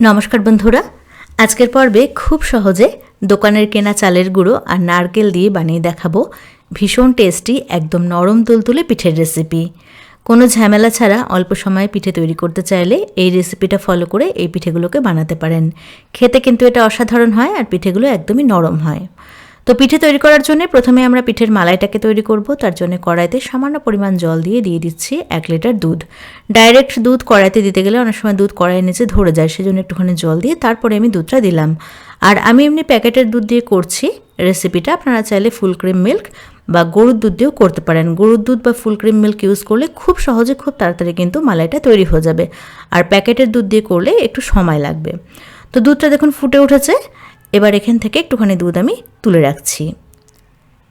নমস্কার বন্ধুরা। আজকের পর্বে খুব সহজে দোকানের কেনা চালের গুঁড়ো আর নারকেল দিয়ে বানিয়ে দেখাবো ভীষণ টেস্টি, একদম নরম তুলতুলে পিঠের রেসিপি কোনো ঝামেলা ছাড়া অল্প সময়ে পিঠে তৈরি করতে চাইলে এই রেসিপিটা ফলো করে এই পিঠেগুলোকে বানাতে পারেন। খেতে কিন্তু এটা অসাধারণ হয় আর পিঠেগুলো একদমই নরম হয়। তো পিঠে তৈরি করার জন্য প্রথমে আমরা পিঠের মালাইটাকে তৈরি করব। তার জন্য কড়াইতে সামান্য পরিমাণ জল দিয়ে দিয়ে দিচ্ছি এক লিটার দুধ। ডাইরেক্ট দুধ কড়াইতে দিতে গেলে অনেক সময় দুধ কড়াইয়ের নিচে ধরে যায়, সেজন্য একটুখানি জল দিয়ে তারপরে আমি দুধটা দিলাম। আর আমি এমনি প্যাকেটের দুধ দিয়ে করছি। রেসিপিটা আপনারা চাইলে ফুল ক্রিম মিল্ক বা গরুর দুধ দিয়েও করতে পারেন। গরুর দুধ বা ফুল ক্রিম মিল্ক ইউজ করলে খুব সহজে খুব তাড়াতাড়ি কিন্তু মালাইটা তৈরি হয়ে যাবে। আর প্যাকেটের দুধ দিয়ে করলে একটু সময় লাগবে। তো দুধটা দেখুন ফুটে উঠেছে। এবার এখান থেকে একটুখানি দুধ আমি তুলে রাখছি।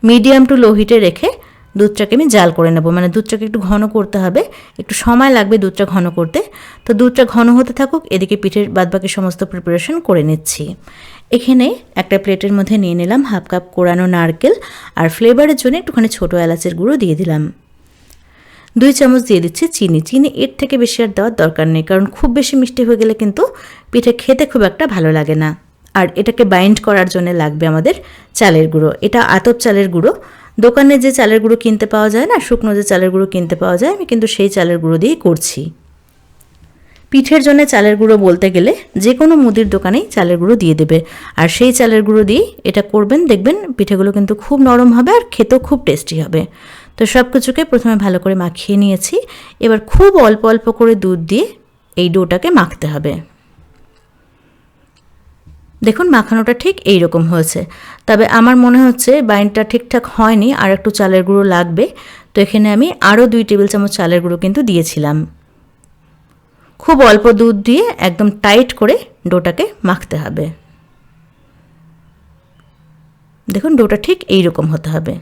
মিডিয়াম টু লো হিটে রেখে দুধটাকে আমি জাল করে নেব। মানে দুধটাকে একটু ঘন করতে হবে। একটু সময় লাগবে দুধটা ঘন করতে। তো দুধটা ঘন হতে থাকুক, এদিকে পিঠের বাদবাকি সমস্ত প্রিপারেশন করে নিচ্ছি। এখানে একটা প্লেটের মধ্যে নিয়ে নিলাম হাফ কাপ কোরানো নারকেল আর ফ্লেভারের জন্য একটুখানি ছোটো এলাচের গুঁড়ো দিয়ে দিলাম। দুই চামচ দিয়ে দিচ্ছি চিনি। চিনি এর থেকে বেশি আর দেওয়ার দরকার নেই, কারণ খুব বেশি মিষ্টি হয়ে গেলে কিন্তু পিঠে খেতে খুব একটা ভালো লাগে না। আর এটাকে বাইন্ড করার জন্য লাগবে আমাদের চালের গুঁড়ো। এটা আতপ চালের গুঁড়ো। দোকানে যে চালের গুঁড়ো কিনতে পাওয়া যায় না, শুকনো যে চালের গুঁড়ো কিনতে পাওয়া যায়, আমি কিন্তু সেই চালের গুঁড়ো দিয়েই করছি। পিঠের জন্য চালের গুঁড়ো বলতে গেলে যে কোনো মুদির দোকানেই চালের গুঁড়ো দিয়ে দেবে। আর সেই চালের গুঁড়ো দিয়ে এটা করবেন, দেখবেন পিঠেগুলো কিন্তু খুব নরম হবে আর খেতেও খুব টেস্টি হবে। তো সব কিছুকে প্রথমে ভালো করে মাখিয়ে নিয়েছি। এবার খুব অল্প অল্প করে দুধ দিয়ে এই ডোটাকে মাখতে হবে। দেখুন, মাখানোটা ঠিক এই রকম হয়েছে। তবে আমার মনে হচ্ছে বাইনটা ঠিকঠাক হয়নি, আর একটু চালের গুঁড়ো লাগবে। তো এখানে আমি আরও দুই টেবিল চামচ চালের গুঁড়ো কিন্তু দিয়েছিলাম। খুব অল্প দুধ দিয়ে একদম টাইট করে ডোটাকে মাখতে হবে। দেখুন, ডোটা ঠিক এই রকম হতে হবে।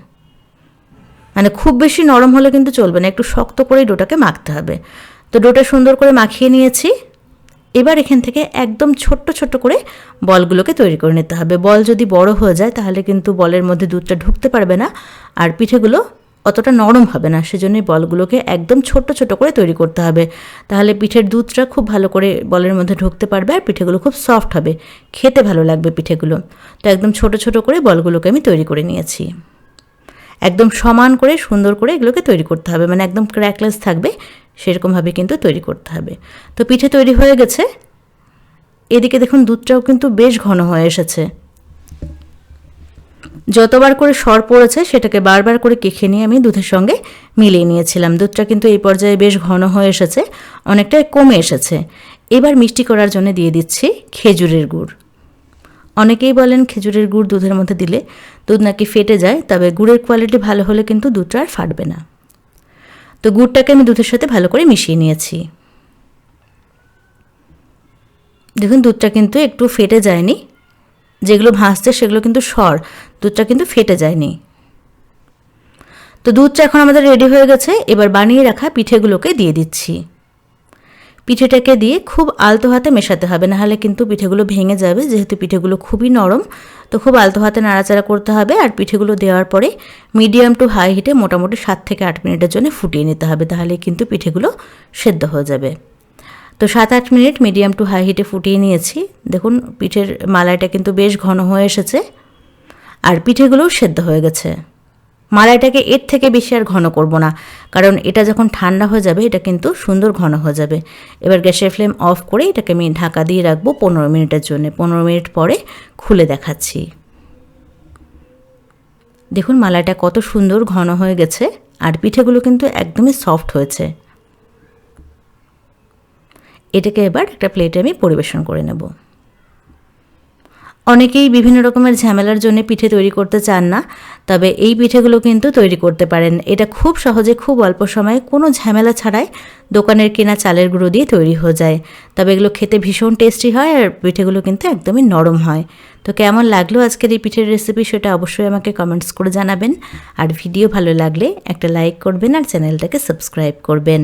মানে খুব বেশি নরম হলে কিন্তু চলবে না, একটু শক্ত করেই ডোটাকে মাখতে হবে। তো ডোটা সুন্দর করে মাখিয়ে নিয়েছি। এবার এখান থেকে একদম ছোট্ট ছোট্ট করে বলগুলোকে তৈরি করে নিতে হবে। বল যদি বড় হয়ে যায়, তাহলে কিন্তু বলের মধ্যে দুধটা ঢুকতে পারবে না আর পিঠেগুলো অতটা নরম হবে না। সেজন্যই বলগুলোকে একদম ছোট ছোট করে তৈরি করতে হবে। তাহলে পিঠের দুধটা খুব ভালো করে বলের মধ্যে ঢুকতে পারবে আর পিঠেগুলো খুব সফট হবে। খেতে ভালো লাগবে পিঠেগুলো। তো একদম ছোট ছোট করে বলগুলোকে আমি তৈরি করে নিয়েছি। একদম সমান করে, সুন্দর করে এগুলোকে তৈরি করতে হবে। মানে একদম ক্র্যাকলেস থাকবে, সেরকমভাবে কিন্তু তৈরি করতে হবে। তো পিঠে তৈরি হয়ে গেছে। এদিকে দেখুন দুধটাও কিন্তু বেশ ঘন হয়ে এসেছে। যতবার করে সর পড়েছে, সেটাকে বারবার করে কেখে নিয়ে আমি দুধের সঙ্গে মিলিয়ে নিয়েছিলাম। দুধটা কিন্তু এই পর্যায়ে বেশ ঘন হয়ে এসেছে, অনেকটাই কমে এসেছে। এবার মিষ্টি করার জন্য দিয়ে দিচ্ছি খেজুরের গুড়। অনেকেই বলেন খেজুরের গুড় দুধের মধ্যে দিলে দুধ নাকি ফেটে যায়, তবে গুড়ের কোয়ালিটি ভালো হলে কিন্তু দুধটা আর ফাটবে না। তো গুড়টাকে আমি দুধের সাথে ভালো করে মিশিয়ে নিয়েছি। দেখুন, দুধটা কিন্তু একটু ফেটে যায়নি। যেগুলো ভাসছে সেগুলো কিন্তু সর, দুধটা কিন্তু ফেটে যায়নি। তো দুধটা এখন আমাদের রেডি হয়ে গেছে। এবার বানিয়ে রাখা পিঠেগুলোকে দিয়ে দিচ্ছি। পিঠেটাকে দিয়ে খুব আলতো হাতে মেশাতে হবে, নাহলে কিন্তু পিঠেগুলো ভেঙে যাবে। যেহেতু পিঠেগুলো খুবই নরম, তো খুব আলতো হাতে নাড়াচাড়া করতে হবে আর পিঠেগুলো দেওয়ার পরে মিডিয়াম টু হাই হিটে মোটামুটি সাত থেকে আট মিনিটের জন্য ফুটিয়ে নিতে হবে তাহলে কিন্তু পিঠেগুলো সেদ্ধ হয়ে যাবে। তো সাত আট মিনিট মিডিয়াম টু হাই হিটে ফুটিয়ে নিয়েছি। দেখুন, পিঠের মালাইটা কিন্তু বেশ ঘন হয়ে এসেছে আর পিঠেগুলোও সেদ্ধ হয়ে গেছে। মালাইটাকে এর থেকে বেশি আর ঘন করব না, কারণ এটা যখন ঠান্ডা হয়ে যাবে, এটা কিন্তু সুন্দর ঘন হয়ে যাবে। এবার গ্যাসের ফ্লেম অফ করে এটাকে আমি ঢাকা দিয়ে রাখব পনেরো মিনিটের জন্য। পনেরো মিনিট পরে খুলে দেখাচ্ছি। দেখুন মালাইটা কত সুন্দর ঘন হয়ে গেছে, আর পিঠেগুলো কিন্তু একদমই সফট হয়েছে। এটাকে এবার একটা প্লেটে আমি পরিবেশন করে নেব। অনেকেই বিভিন্ন রকমের ঝামেলার জন্য পিঠে তৈরি করতে চান না, তবে এই পিঠেগুলো কিন্তু তৈরি করতে পারেন। এটা খুব সহজে খুব অল্প সময়ে কোনো ঝামেলা ছাড়াই দোকানের কেনা চালের গুঁড়ো দিয়ে তৈরি হয়ে যায়। তবে এগুলো খেতে ভীষণ টেস্টি হয় আর পিঠেগুলো কিন্তু একদমই নরম হয়। তো কেমন লাগল আজকের এই পিঠের রেসিপি সেটা অবশ্যই আমাকে কমেন্টস করে জানাবেন। আর ভিডিও ভালো লাগলে একটা লাইক করবেন আর চ্যানেলটাকে সাবস্ক্রাইব করবেন।